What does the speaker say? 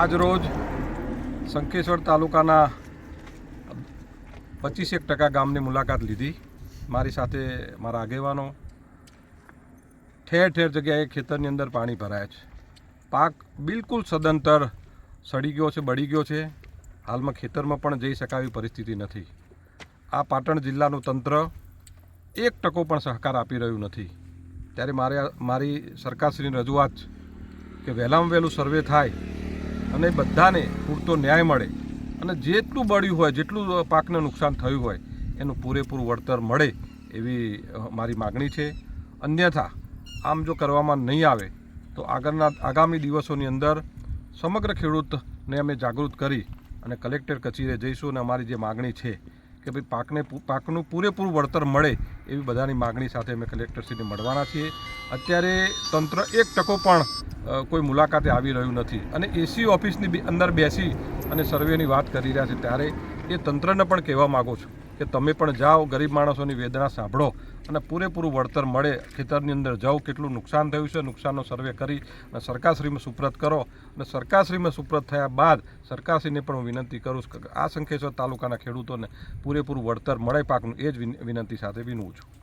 આજ રોજ શંખેશ્વર તાલુકાના પચીસેક ટકા ગામની મુલાકાત લીધી. મારી સાથે મારા આગેવાનો. ઠેર ઠેર જગ્યાએ ખેતરની અંદર પાણી ભરાય છે. પાક બિલકુલ સદંતર સડી ગયો છે, બળી ગયો છે. હાલમાં ખેતરમાં પણ જઈ શકાય એવી પરિસ્થિતિ નથી. આ પાટણ જિલ્લાનું તંત્ર એક ટકો પણ સહકાર આપી રહ્યું નથી. ત્યારે મારે મારી સરકારશ્રીની રજૂઆત કે વહેલામાં વહેલું સર્વે થાય અને બધાને પૂરતો ન્યાય મળે. અને જેટલું બળ્યું હોય, જેટલું પાકને નુકસાન થયું હોય, એનું પૂરેપૂરું વળતર મળે એવી મારી માગણી છે. અન્યથા, આમ જો કરવામાં નહીં આવે, તો આગળના, આગામી દિવસોની અંદર સમગ્ર ખેડૂતને અમે જાગૃત કરી અને કલેક્ટર કચેરીએ જઈશું અને અમારી જે માગણી છે કે ભાઈ પાકને પાકનું પૂરેપૂરું વળતર મળે એવી બધાની માગણી સાથે અમે કલેક્ટરશ્રીને મળવાના છીએ. અત્યારે તંત્ર એક ટકો પણ કોઈ મુલાકાતે આવી રહ્યું નથી. અને એસી ઓફિસની અંદર બેસી અને સર્વેની વાત કરી રહ્યા છે, ત્યારે એ તંત્રને પણ કહેવા માગું છું કે તમે પણ જાઓ, ગરીબ માણસોની વેદના સાંભળો અને પૂરેપૂરું વળતર મળે, ખેતરની અંદર જાઓ, કેટલું નુકસાન થયું છે, નુકસાનનો સર્વે કરી અને સરકારશ્રીમાં સુપ્રત કરો. અને સરકારશ્રીમાં સુપ્રત થયા બાદ સરકારશ્રીને પણ હું વિનંતી કરું છું કે આ શંખેશ્વર તાલુકાના ખેડૂતોને પૂરેપૂરું વળતર મળે, પાકનું એ જ વિનંતી સાથે વિનવું છું.